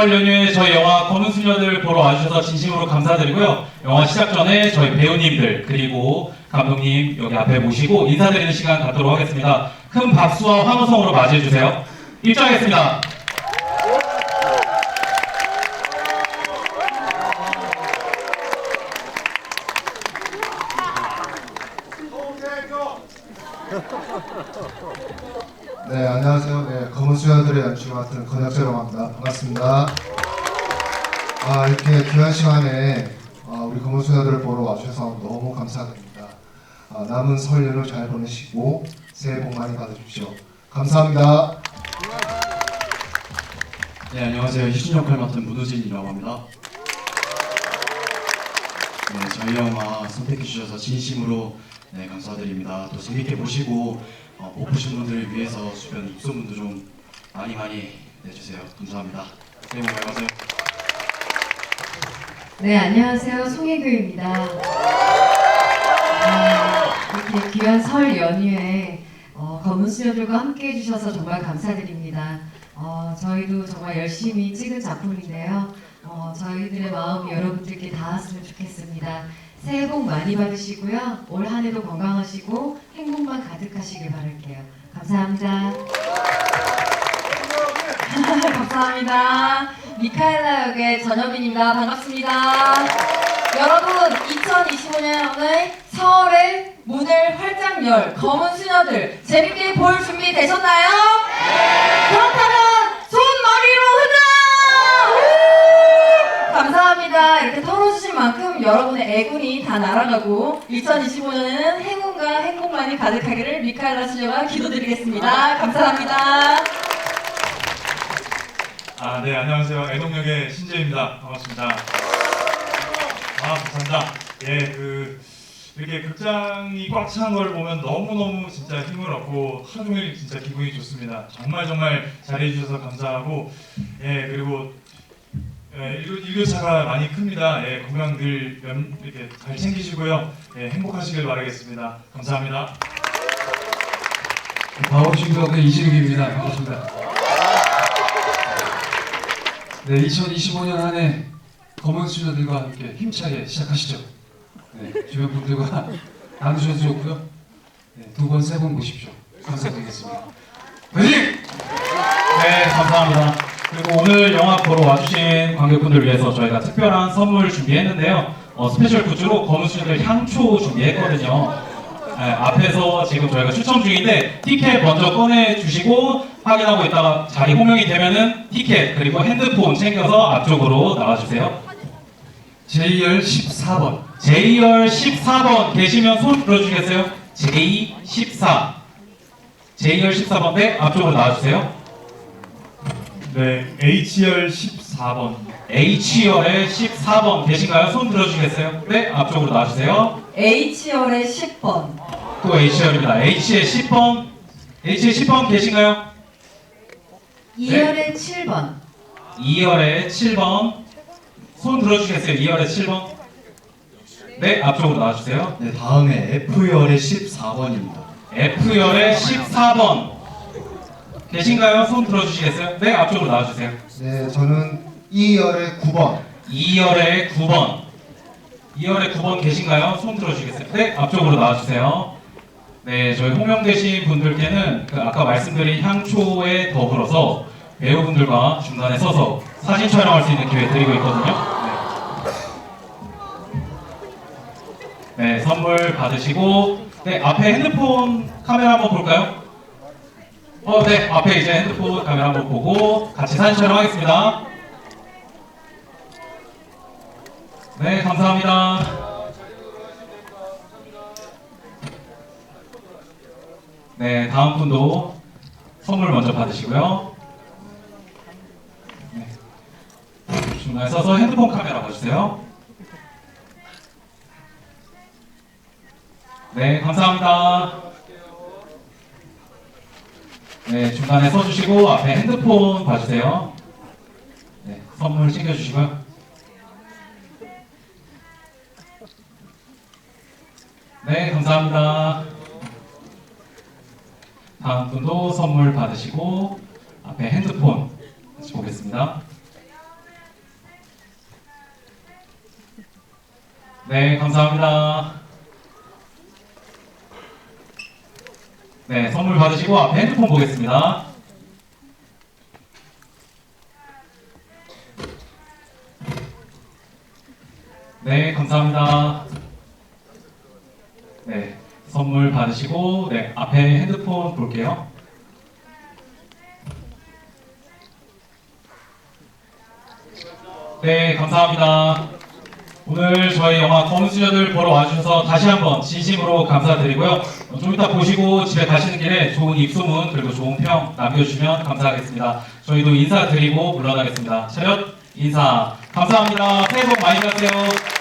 설 연휴에 저희 영화 검은 수녀들 보러 와주셔서 진심으로 감사드리고요. 영화 시작 전에 저희 배우님들 그리고 감독님 여기 앞에 모시고 인사드리는 시간 갖도록 하겠습니다. 큰 박수와 환호성으로 맞이해 주세요. 입장하겠습니다. 네, 안녕하세요. 네, 검은 수녀들의 연출 맡은 권혁재라고 합니다. 반갑습니다. 아, 이렇게 귀한 시간에 아, 우리 검은 수녀들을 보러 와주셔서 너무 감사드립니다. 아, 남은 설 연휴 잘 보내시고 새해 복 많이 받으십시오. 감사합니다. 네 안녕하세요 희준 역할 맡은 문우진이라고 합니다. 네 저희 영화 선택해 주셔서 진심으로 네 감사드립니다. 또 재밌게 보시고 어, 못 보신 분들을 위해서 주변 입소문도 좀 많이 많이 내주세요. 감사합니다. 새해 복 많이 받으세요. 네, 안녕하세요. 송혜교입니다. 아, 이렇게 귀한 설 연휴에 어, 검은 수녀들과 함께 해주셔서 정말 감사드립니다. 어, 저희도 정말 열심히 찍은 작품인데요. 어, 저희들의 마음이 여러분들께 닿았으면 좋겠습니다. 새해 복 많이 받으시고요. 올 한 해도 건강하시고 행복만 가득하시길 바랄게요. 감사합니다. 감사합니다. 미카엘라 역의 전여빈입니다. 반갑습니다. 여러분, 2025년의 서울의 문을 활짝 열 검은 수녀들 재밌게 볼 준비 되셨나요? 그렇다면 손머리로 흔들어! 우! 감사합니다. 이렇게 털어주신 만큼 여러분의 애군이 다 날아가고 2025년에는 행운과 행복만이 가득하기를 미카엘라 수녀가 기도드리겠습니다. 감사합니다. 아, 네, 안녕하세요. 애동역의 신재입니다. 반갑습니다. 아, 감사합니다. 예, 그, 이렇게 극장이 꽉 찬 걸 보면 너무너무 진짜 힘을 얻고 하루 종일 진짜 기분이 좋습니다. 정말 정말 잘해주셔서 감사하고, 예, 그리고, 예, 일교, 일교차가 많이 큽니다. 예, 건강 늘 연- 이렇게 잘 챙기시고요. 예, 행복하시길 바라겠습니다. 감사합니다. 바오신국의 이진욱입니다. 반갑습니다. 네, 2025년 한 해 검은 수녀들과 함께 힘차게 시작하시죠. 네, 주변 분들과 나누셔도 좋고요. 네, 두 번, 세 번 보십시오. 감사드리겠습니다. 화이팅! 네, 감사합니다. 그리고 오늘 영화 보러 와주신 관객분들 위해서 저희가 특별한 선물 준비했는데요. 어, 스페셜 굿즈로 검은 수녀들 향초 준비했거든요. 네, 앞에서 지금 저희가 추첨 중인데 티켓 먼저 꺼내 주시고 확인하고 있다가 자리 호명이 되면은 티켓 그리고 핸드폰 챙겨서 앞쪽으로 나와주세요. JR 14번. J열 14번 계시면 손 들어주시겠어요? J14 J열 14번 네 앞쪽으로 나와주세요. 네, H열 14번. H열의 14번 계신가요? 손 들어주시겠어요? 네 앞쪽으로 나와주세요. H열의 10번. 또 H열입니다. H의 10번 H의 10번 계신가요? 2열의 7번. 2열의 7번 손 들어주시겠어요? 2열의 7번 네 앞쪽으로 나와주세요. 네 다음에 F열의 14번입니다. F열의 14번 계신가요? 손 들어주시겠어요? 네 앞쪽으로 나와주세요. 네, 저는 2열의 9번. 2열의 9번 2열의 9번 계신가요? 손 들어주시겠어요? 네 앞쪽으로 나와주세요. 네 저희 호명되신 분들께는 그 아까 말씀드린 향초에 더불어서 배우분들과 중간에 서서 사진 촬영할 수 있는 기회 드리고 있거든요. 네. 네, 선물 받으시고 네 앞에 핸드폰 카메라 한번 볼까요? 어, 네 앞에 이제 핸드폰 카메라 한번 보고 같이 사진 촬영하겠습니다. 네, 감사합니다. 네, 다음 분도 선물 먼저 받으시고요. 네. 중간에 서서 핸드폰 카메라 봐주세요. 네, 감사합니다. 네, 중간에 써주시고 앞에 핸드폰 봐주세요. 네, 선물 챙겨주시고요. 네, 감사합니다. 다음 분도 선물 받으시고 앞에 핸드폰 다시 보겠습니다. 네, 감사합니다. 네, 선물 받으시고 앞에 핸드폰 보겠습니다. 네, 감사합니다. 네, 선물 받으시고 네, 앞에 핸드폰 볼게요. 네, 감사합니다. 오늘 저희 영화 수녀들 보러 와주셔서 다시 한번 진심으로 감사드리고요. 어, 좀 이따 보시고 집에 가시는 길에 좋은 입소문 그리고 좋은 평 남겨주시면 감사하겠습니다. 저희도 인사드리고 물러나겠습니다. 차렷 인사 감사합니다. 새해 복 많이 받으세요.